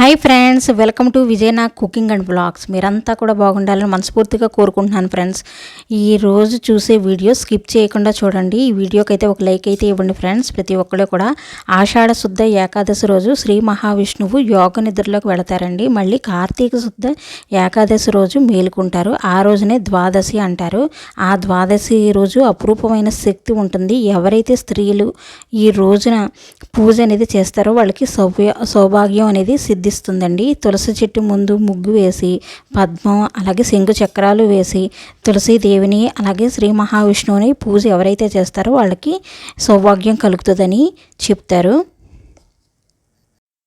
Hi friends welcome to విజయనా cooking and blogs మీరంతా కూడా బాగుండాలని మనస్ఫూర్తిగా కోరుకుంటున్నాను ఫ్రెండ్స్ ఈ రోజు చూసే వీడియో స్కిప్ చేయకుండా చూడండి. ఈ వీడియోకి అయితే ఒక లైక్ అయితే ఇవ్వండి ఫ్రెండ్స్ ప్రతి ఒక్కరు కూడా ఆషాఢ శుద్ధ ఏకాదశి రోజు శ్రీ మహావిష్ణువు యోగ నిద్రలోకి వెళతారండి. మళ్ళీ కార్తీక శుద్ధ ఏకాదశి రోజు మేలుకుంటారు. ఆ రోజునే ద్వాదశి అంటారు. ఆ ద్వాదశి రోజు అపురూపమైన శక్తి ఉంటుంది. ఎవరైతే స్త్రీలు ఈ రోజున పూజ అనేది చేస్తారో వాళ్ళకి సౌభ్య సౌభాగ్యం అనేది సిద్ధి సిద్ధిస్తుందండి తులసి చెట్టు ముందు ముగ్గు వేసి పద్మం అలాగే శంకు చక్రాలు వేసి తులసీదేవిని అలాగే శ్రీ మహావిష్ణువుని పూజ ఎవరైతే చేస్తారో వాళ్ళకి సౌభాగ్యం కలుగుతుందని చెప్తారు.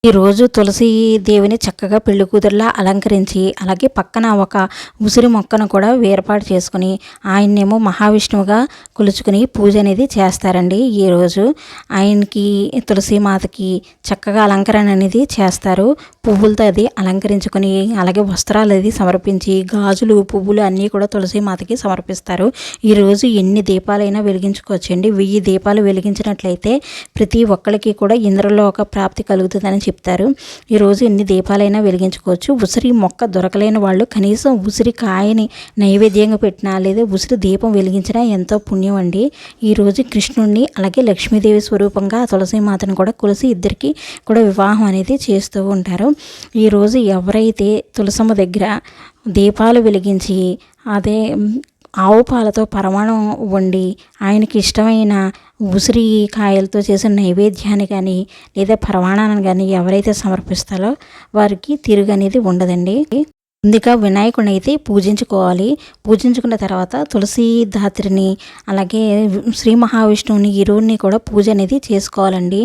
ఈరోజు తులసి దేవిని చక్కగా పెళ్ళి కూతురులా అలంకరించి అలాగే పక్కన ఒక ఉసిరి మొక్కను కూడా వేర్పాటు చేసుకుని ఆయన్నేమో మహావిష్ణువుగా కొలుచుకుని పూజ అనేది చేస్తారండి ఈరోజు ఆయనకి తులసి మాతకి చక్కగా అలంకరణ అనేది చేస్తారు. పువ్వులతో అది అలంకరించుకొని అలాగే వస్త్రాలు అది సమర్పించి గాజులు పువ్వులు అన్నీ కూడా తులసి మాతకి సమర్పిస్తారు. ఈరోజు ఎన్ని దీపాలైనా వెలిగించుకోవచ్చండి. వెయ్యి దీపాలు వెలిగించినట్లయితే ప్రతి ఒక్కరికి కూడా ఇంద్రలోక ప్రాప్తి కలుగుతుందని చెప్తారు. ఈరోజు ఎన్ని దీపాలైనా వెలిగించుకోవచ్చు. ఉసిరి మొక్క దొరకలేని వాళ్ళు కనీసం ఉసిరి కాయని నైవేద్యంగా పెట్టినా లేదా ఉసిరి దీపం వెలిగించినా ఎంతో పుణ్యం అండి. ఈరోజు కృష్ణుడిని అలాగే లక్ష్మీదేవి స్వరూపంగా తులసి మాతను కూడా కొలిసి ఇద్దరికి కూడా వివాహం అనేది చేస్తూ ఉంటారు. ఈరోజు ఎవరైతే తులసమ్మ దగ్గర దీపాలు వెలిగించి అదే ఆవు పాలతో పరమాణం వండి ఆయనకి ఇష్టమైన ఉసిరి కాయలతో చేసిన నైవేద్యాన్ని కానీ లేదా పరమాణాన్ని కానీ ఎవరైతే సమర్పిస్తారో వారికి తిరుగు అనేది ఉండదండి. ముందుగా వినాయకుడిని అయితే పూజించుకోవాలి. పూజించుకున్న తర్వాత తులసి ధాత్రిని అలాగే శ్రీ మహావిష్ణువుని ఇరువుని కూడా పూజ అనేది చేసుకోవాలండి.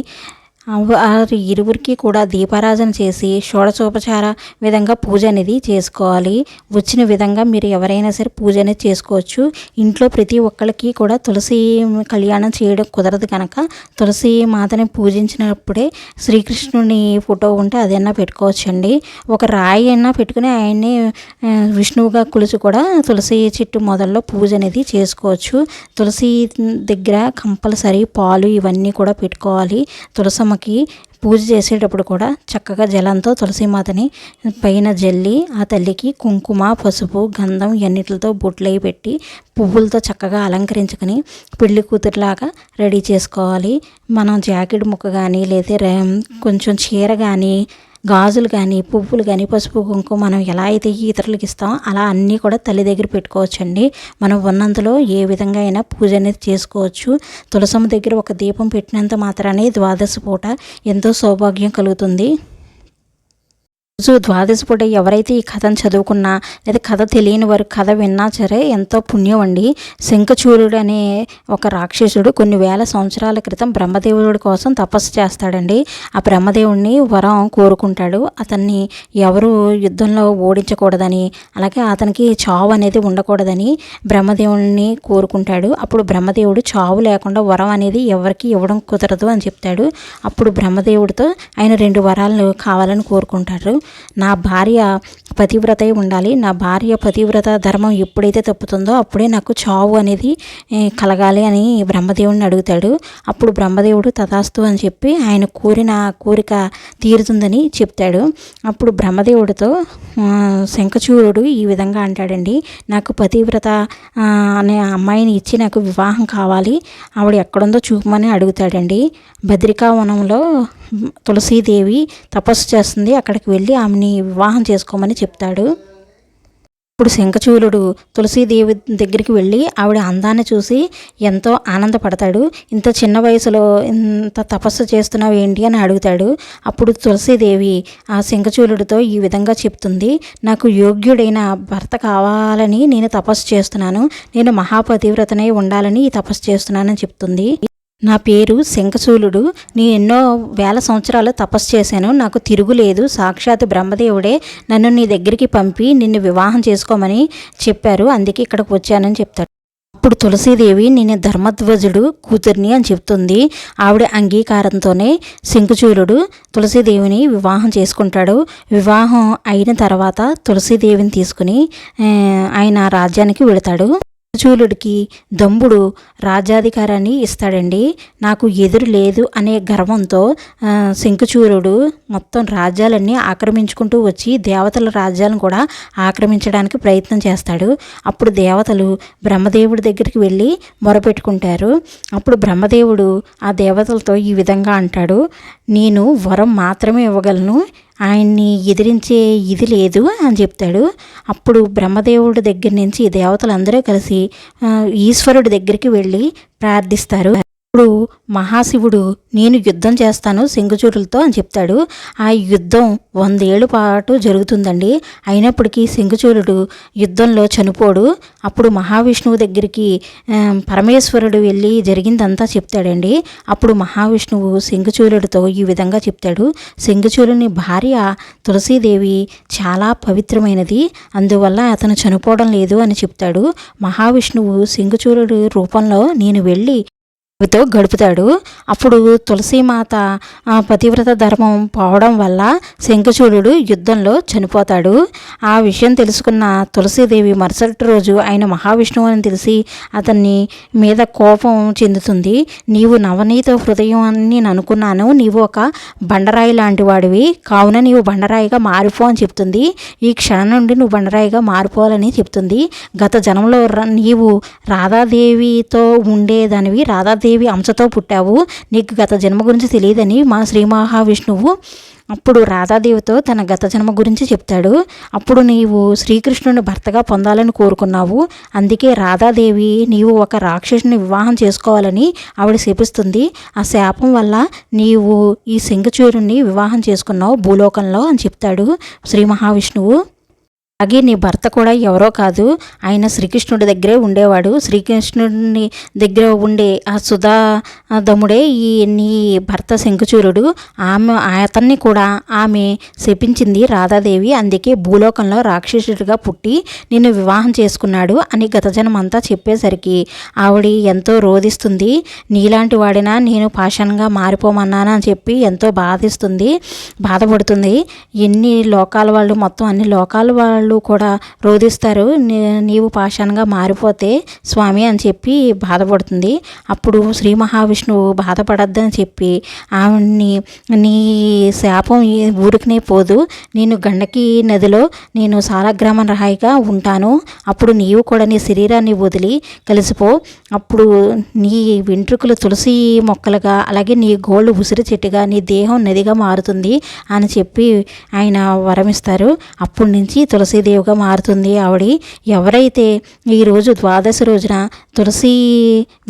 వారి ఇరువురికి కూడా దీపారాధన చేసి షోడశోపచార విధంగా పూజ అనేది చేసుకోవాలి. వచ్చిన విధంగా మీరు ఎవరైనా సరే పూజ అనేది చేసుకోవచ్చు. ఇంట్లో ప్రతి ఒక్కరికి కూడా తులసి కళ్యాణం చేయడం కుదరదు కనుక తులసి మాతని పూజించినప్పుడే శ్రీకృష్ణుని ఫోటో ఉంటే అదైనా పెట్టుకోవచ్చండి. ఒక రాయి అయినా పెట్టుకుని ఆయన్ని విష్ణువుగా కొలిచి కూడా తులసి చెట్టు మొదల్లో పూజ అనేది చేసుకోవచ్చు. తులసి దగ్గర కంపల్సరీ పాలు ఇవన్నీ కూడా పెట్టుకోవాలి. తులసమ్మ అమ్మకి పూజ చేసేటప్పుడు కూడా చక్కగా జలంతో తులసిమాతని పైన జల్లి ఆ తల్లికి కుంకుమ పసుపు గంధం ఇవన్నిటితో బొట్లై పెట్టి పువ్వులతో చక్కగా అలంకరించుకొని పెళ్ళి కూతురులాగా రెడీ చేసుకోవాలి. మనం జాకెట్ ముక్క కానీ లేదా కొంచెం చీర కానీ గాజులు కానీ పువ్వులు కానీ పసుపు కుంకుమ మనం ఎలా అయితే ఇతరులకు ఇస్తామో అలా అన్నీ కూడా తల్లి దగ్గర పెట్టుకోవచ్చండి. మనం ఉన్నంతలో ఏ విధంగా అయినా పూజ అనేది చేసుకోవచ్చు. తులసమ్మ దగ్గర ఒక దీపం పెట్టినంత మాత్రానే ద్వాదశ పూట ఎంతో సౌభాగ్యం కలుగుతుంది. రోజు ద్వాదశి పూట ఎవరైతే ఈ కథను చదువుకున్నా లేదా కథ తెలియని వారు కథ విన్నా సరే ఎంతో పుణ్యం అండి. శంఖచూరుడు అనే ఒక రాక్షసుడు కొన్ని వేల సంవత్సరాల క్రితం బ్రహ్మదేవుడి కోసం తపస్సు చేస్తాడండి. ఆ బ్రహ్మదేవుడిని వరం కోరుకుంటాడు. అతన్ని ఎవరు యుద్ధంలో ఓడించకూడదని అలాగే అతనికి చావు అనేది ఉండకూడదని బ్రహ్మదేవుడిని కోరుకుంటాడు. అప్పుడు బ్రహ్మదేవుడు చావు లేకుండా వరం అనేది ఎవరికి ఇవ్వడం కుదరదు అని చెప్తాడు. అప్పుడు బ్రహ్మదేవుడితో ఆయన రెండు వరాలను కావాలని కోరుకుంటారు. నా భార్య పతివ్రత ఉండాలి. నా భార్య పతివ్రత ధర్మం ఎప్పుడైతే తప్పుతుందో అప్పుడే నాకు చావు అనేది కలగాలి అని బ్రహ్మదేవుడిని అడుగుతాడు. అప్పుడు బ్రహ్మదేవుడు తథాస్తు అని చెప్పి ఆయన కోరిన కోరిక తీరుతుందని చెప్తాడు. అప్పుడు బ్రహ్మదేవుడితో శంఖచూరుడు ఈ విధంగా అంటాడండి. నాకు పతివ్రత అనే అమ్మాయిని ఇచ్చి నాకు వివాహం కావాలి. ఆవిడ ఎక్కడుందో చూపమని అడుగుతాడండి. భద్రికావనంలో తులసీదేవి తపస్సు చేస్తుంది. అక్కడికి వెళ్ళి ఆమెని వివాహం చేసుకోమని చెప్తాడు. ఇప్పుడు శంఖచూలుడు తులసీదేవి దగ్గరికి వెళ్ళి ఆవిడ అందాన్ని చూసి ఎంతో ఆనందపడతాడు. ఇంత చిన్న వయసులో ఇంత తపస్సు చేస్తున్నావు ఏంటి అని అడుగుతాడు. అప్పుడు తులసీదేవి ఆ శంఖచూలుడితో ఈ విధంగా చెప్తుంది. నాకు యోగ్యుడైన భర్త కావాలని నేను తపస్సు చేస్తున్నాను. నేను మహాపతివ్రతనే ఉండాలని ఈ తపస్సు చేస్తున్నానని చెప్తుంది. నా పేరు శంఖశూలుడు. నేను ఎన్నో వేల సంవత్సరాలు తపస్సు చేశాను. నాకు తిరుగులేదు సాక్షాత్ బ్రహ్మదేవుడే నన్ను నీ దగ్గరికి పంపి నిన్ను వివాహం చేసుకోమని చెప్పారు. అందుకే ఇక్కడికి వచ్చానని చెప్తాడు. అప్పుడు తులసీదేవి నేను ధర్మధ్వజుడు కూతుర్ని అని చెప్తుంది. ఆవిడ అంగీకారంతోనే శంకుచూరుడు తులసీదేవిని వివాహం చేసుకుంటాడు. వివాహం అయిన తర్వాత తులసీదేవిని తీసుకుని ఆయన రాజ్యానికి వెళతాడు. శంఖచూలుడికి దంబుడు రాజ్యాధికారాన్ని ఇస్తాడండి. నాకు ఎదురు లేదు అనే గర్వంతో శంఖచూరుడు మొత్తం రాజ్యాలన్నీ ఆక్రమించుకుంటూ వచ్చి దేవతల రాజ్యాలను కూడా ఆక్రమించడానికి ప్రయత్నం చేస్తాడు. అప్పుడు దేవతలు బ్రహ్మదేవుడి దగ్గరికి వెళ్ళి మొరపెట్టుకుంటారు. అప్పుడు బ్రహ్మదేవుడు ఆ దేవతలతో ఈ విధంగా అంటాడు నేను వరం మాత్రమే ఇవ్వగలను. ఆయన్ని ఎదిరించే ఇది లేదు అని చెప్తాడు. అప్పుడు బ్రహ్మదేవుడి దగ్గర నుంచి దేవతలందరూ కలిసి ఈశ్వరుడి దగ్గరికి వెళ్ళి ప్రార్థిస్తారు. అప్పుడు మహాశివుడు నేను యుద్ధం చేస్తాను సింగచూరులతో అని చెప్తాడు. ఆ యుద్ధం వందేళ్ళ పాటు జరుగుతుందండి. అయినప్పటికీ సింగచూరుడు యుద్ధంలో చనిపోడు. అప్పుడు మహావిష్ణువు దగ్గరికి పరమేశ్వరుడు వెళ్ళి జరిగిందంతా చెప్తాడండి. అప్పుడు మహావిష్ణువు సింగచూరుడితో ఈ విధంగా చెప్తాడు. సింగచూరుని భార్య తులసీదేవి చాలా పవిత్రమైనది. అందువల్ల అతను చనిపోవడం లేదు అని చెప్తాడు. మహావిష్ణువు సింగుచూరుడు రూపంలో నేను వెళ్ళి తో గడుపుతాడు. అప్పుడు తులసీమాత పతివ్రత ధర్మం పోవడం వల్ల శంఖచూడు యుద్ధంలో చనిపోతాడు. ఆ విషయం తెలుసుకున్న తులసీదేవి మరుసటి రోజు ఆయన మహావిష్ణువు అని తెలిసి అతన్ని మీద కోపం చెందుతుంది. నీవు నవనీత హృదయం అని నేను అనుకున్నాను. నీవు ఒక బండరాయి లాంటి వాడివి. కావున నీవు బండరాయిగా మారిపో అని చెప్తుంది. ఈ క్షణం నుండి నువ్వు బండరాయిగా మారిపోవాలని చెప్తుంది. గత జన్మలో నీవు రాధాదేవితో ఉండేదానివి. రాధాదేవి దేవి అంశతో పుట్టావు. నీకు గత జన్మ గురించి తెలియదని మా శ్రీ మహావిష్ణువు అప్పుడు రాధాదేవితో తన గత జన్మ గురించి చెప్తాడు. అప్పుడు నీవు శ్రీకృష్ణుని భర్తగా పొందాలని కోరుకున్నావు. అందుకే రాధాదేవి నీవు ఒక రాక్షసుని వివాహం చేసుకోవాలని ఆవిడ శపిస్తుంది. ఆ శాపం వల్ల నీవు ఈ సింగచూరుణ్ణి వివాహం చేసుకున్నావు భూలోకంలో అని చెప్తాడు శ్రీ మహావిష్ణువు. అలాగే నీ భర్త కూడా ఎవరో కాదు ఆయన శ్రీకృష్ణుడి దగ్గరే ఉండేవాడు. శ్రీకృష్ణుడిని దగ్గర ఉండే ఆ సుధా దముడే ఈ నీ భర్త శంకుచూరుడు ఆమె అతన్ని కూడా ఆమె శపించింది రాధాదేవి. అందుకే భూలోకంలో రాక్షసుడిగా పుట్టి నిన్ను వివాహం చేసుకున్నాడు అని గత జనమంతా చెప్పేసరికి ఆవిడ ఎంతో రోధిస్తుంది. నీలాంటి వాడినా నేను పాషాణంగా మారిపోమన్నాను అని చెప్పి ఎంతో బాధిస్తుంది బాధపడుతుంది. ఎన్ని లోకాల వాళ్ళు మొత్తం అన్ని లోకాల వాళ్ళు వాళ్ళు కూడా రోధిస్తారు. నీవు పాషాణంగా మారిపోతే స్వామి అని చెప్పి బాధపడుతుంది. అప్పుడు శ్రీ మహావిష్ణువు బాధపడద్దని చెప్పి ఆవిడ్ని నీ శాపం ఊరికినే పోదు. నేను గండకి నదిలో నేను సాలగ్రామ రాయిగా ఉంటాను. అప్పుడు నీవు కూడా నీ శరీరాన్ని వదిలి కలిసిపో. అప్పుడు నీ వెంట్రుకలు తులసి మొక్కలుగా అలాగే నీ గోళ్ళు ఉసిరి చెట్టుగా నీ దేహం నదిగా మారుతుంది అని చెప్పి ఆయన వరమిస్తారు. అప్పటి నుంచి తులసి తులసీదేవిగా మారుతుంది. ఆవిడ ఎవరైతే ఈరోజు ద్వాదశి రోజున తులసి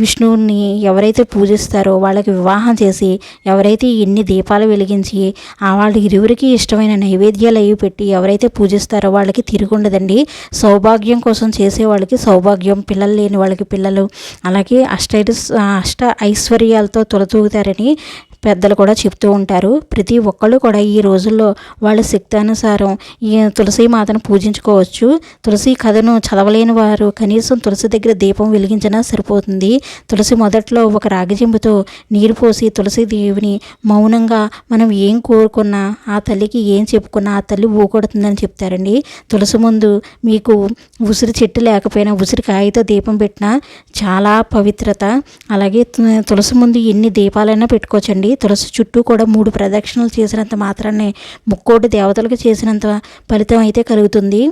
విష్ణువుని ఎవరైతే పూజిస్తారో వాళ్ళకి వివాహం చేసి ఎవరైతే ఎన్ని దీపాలు వెలిగించి ఆ వాళ్ళ ఇరువురికి ఇష్టమైన నైవేద్యాలు అవి పెట్టి ఎవరైతే పూజిస్తారో వాళ్ళకి తిరుగుండదండి. సౌభాగ్యం కోసం చేసే వాళ్ళకి సౌభాగ్యం పిల్లలు లేని వాళ్ళకి పిల్లలు అలాగే అష్ట అష్ట ఐశ్వర్యాలతో తొలతూగుతారని పెద్దలు కూడా చెప్తూ ఉంటారు. ప్రతి ఒక్కళ్ళు కూడా ఈ రోజుల్లో వాళ్ళ శక్తానుసారం ఈ తులసి మాతను పూజించుకోవచ్చు. తులసి కథను చదవలేని వారు కనీసం తులసి దగ్గర దీపం వెలిగించినా సరిపోతుంది. తులసి మొదట్లో ఒక రాగిజింబుతో నీరు పోసి తులసి దేవిని మౌనంగా మనం ఏం కోరుకున్నా ఆ తల్లికి ఏం చెప్పుకున్నా ఆ తల్లి ఊకొడుతుందని చెప్తారండి. తులసి ముందు మీకు ఉసిరి చెట్టు లేకపోయినా ఉసిరికాయతో దీపం పెట్టినా చాలా పవిత్రత. అలాగే తులసి ముందు ఎన్ని దీపాలైనా పెట్టుకోవచ్చండి. ఉంటుంది తులసి చుట్టూ కూడా మూడు ప్రదక్షిణలు చేసినంత మాత్రాన్ని ముక్కోటి దేవతలకు చేసినంత ఫలితం అయితే కలుగుతుంది.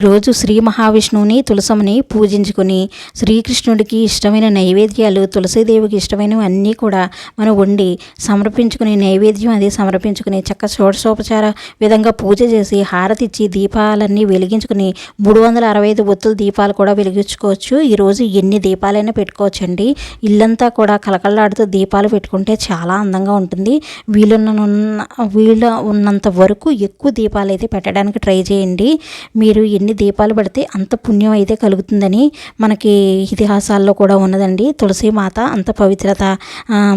రోజు శ్రీ మహావిష్ణువుని తులసముని పూజించుకుని శ్రీకృష్ణుడికి ఇష్టమైన నైవేద్యాలు తులసీదేవికి ఇష్టమైనవి అన్నీ కూడా మనం వండి సమర్పించుకుని నైవేద్యం అది సమర్పించుకుని చక్క షోడశోపచార విధంగా పూజ చేసి హారతిచ్చి దీపాలన్నీ వెలిగించుకుని మూడు వందల అరవై ఐదు ఒత్తుల దీపాలు కూడా వెలిగించుకోవచ్చు. ఈరోజు ఎన్ని దీపాలైనా పెట్టుకోవచ్చండి. ఇల్లంతా కూడా కలకల్లాడుతూ దీపాలు పెట్టుకుంటే చాలా అందంగా ఉంటుంది. వీలున్న వీళ్ళ ఉన్నంత వరకు ఎక్కువ దీపాలు అయితే పెట్టడానికి ట్రై చేయండి. మీరు ఎన్ని ఎన్ని దీపాలు పడితే అంత పుణ్యం అయితే కలుగుతుందని మనకి ఇతిహాసాల్లో కూడా ఉన్నదండి. తులసి మాత అంత పవిత్రత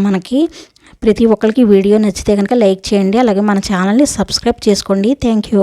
మనకి. ప్రతి ఒక్కరికి వీడియో నచ్చితే కనుక లైక్ చేయండి. అలాగే మన ఛానల్ని సబ్స్క్రైబ్ చేసుకోండి. Thank you.